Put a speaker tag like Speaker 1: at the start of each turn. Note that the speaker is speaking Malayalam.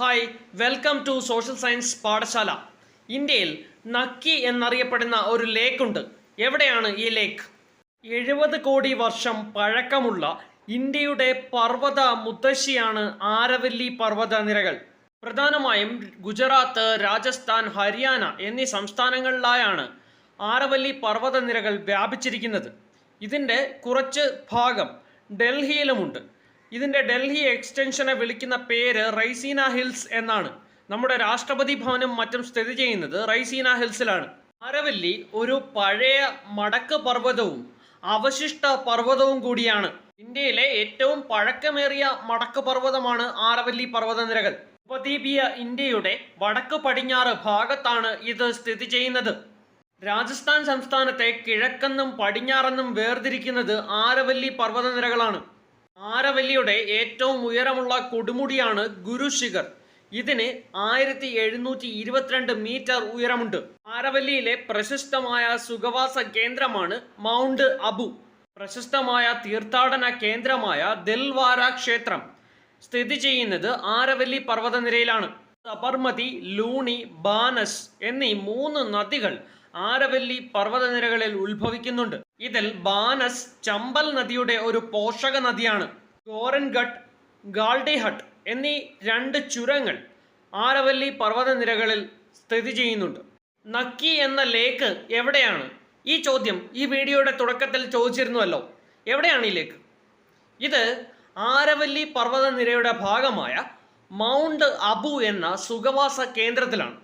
Speaker 1: Hi welcome to social science പാഠശാല. ഇന്ത്യയിൽ നക്കി എന്നറിയപ്പെടുന്ന ഒരു ലേക്ക് ഉണ്ട്. എവിടെയാണ് ഈ ലേക്ക് എഴുപത് കോടി വർഷം പഴക്കമുള്ള ഇന്ത്യയുടെ പർവത മുത്തശ്ശിയാണ് ആരവല്ലി പർവത നിരകൾ. പ്രധാനമായും ഗുജറാത്ത് രാജസ്ഥാൻ ഹരിയാന എന്നീ സംസ്ഥാനങ്ങളിലായാണ് ആരവല്ലി പർവത നിരകൾ വ്യാപിച്ചിരിക്കുന്നത്. ഇതിന്റെ കുറച്ച് ഭാഗം ഡൽഹിയിലുമുണ്ട്. ഇതിന്റെ ഡൽഹി എക്സ്റ്റൻഷനെ വിളിക്കുന്ന പേര് റൈസീന ഹിൽസ് എന്നാണ്. നമ്മുടെ രാഷ്ട്രപതി ഭവനും മറ്റും സ്ഥിതി ചെയ്യുന്നത് റൈസീന ഹിൽസിലാണ്. അരവല്ലി ഒരു പഴയ മടക്ക് പർവതവും അവശിഷ്ട പർവതവും കൂടിയാണ്. ഇന്ത്യയിലെ ഏറ്റവും പഴക്കമേറിയ മടക്ക് പർവതമാണ് ആരവല്ലി പർവതനിരകൾ. ഉപദ്വീപീയ ഇന്ത്യയുടെ വടക്ക് പടിഞ്ഞാറ് ഭാഗത്താണ് ഇത് സ്ഥിതി ചെയ്യുന്നത്. രാജസ്ഥാൻ സംസ്ഥാനത്തെ കിഴക്കെന്നും പടിഞ്ഞാറെന്നും വേർതിരിക്കുന്നത് ആരവല്ലി പർവതനിരകളാണ്. ആരവല്ലിയുടെ ഏറ്റവും ഉയരമുള്ള കൊടുമുടിയാണ് ഗുരുശിഖർ ഇതിന് ആയിരത്തി എഴുന്നൂറ്റി ഇരുപത്തിരണ്ട് മീറ്റർ ഉയരമുണ്ട്. ആരവല്ലിയിലെ പ്രശസ്തമായ സുഖവാസ കേന്ദ്രമാണ് മൗണ്ട് അബു. പ്രശസ്തമായ തീർത്ഥാടന കേന്ദ്രമായ ദൽവാര ക്ഷേത്രം സ്ഥിതി ചെയ്യുന്നത് ആരവല്ലി പർവതനിരയിലാണ്. സബർമതി ലൂണി ബാനസ് എന്നീ മൂന്ന് നദികൾ ആരവല്ലി പർവതനിരകളിൽ ഉത്ഭവിക്കുന്നുണ്ട്. ഇതിൽ ബാനസ് ചമ്പൽ നദിയുടെ ഒരു പോഷക നദിയാണ്. ഗോരൻഘട്ട് ഗാൾഡിഹട്ട് എന്നീ രണ്ട് ചുരങ്ങൾ ആരവല്ലി പർവതനിരകളിൽ സ്ഥിതി ചെയ്യുന്നുണ്ട്. നക്കി എന്ന ലേക്ക് എവിടെയാണ്? ഈ ചോദ്യം ഈ വീഡിയോയുടെ തുടക്കത്തിൽ ചോദിച്ചിരുന്നുവല്ലോ. എവിടെയാണ് ഈ ലേക്ക്? ഇത് ആരവല്ലി പർവതനിരയുടെ ഭാഗമായ മൗണ്ട് അബു എന്ന സുഖവാസ കേന്ദ്രത്തിലാണ്.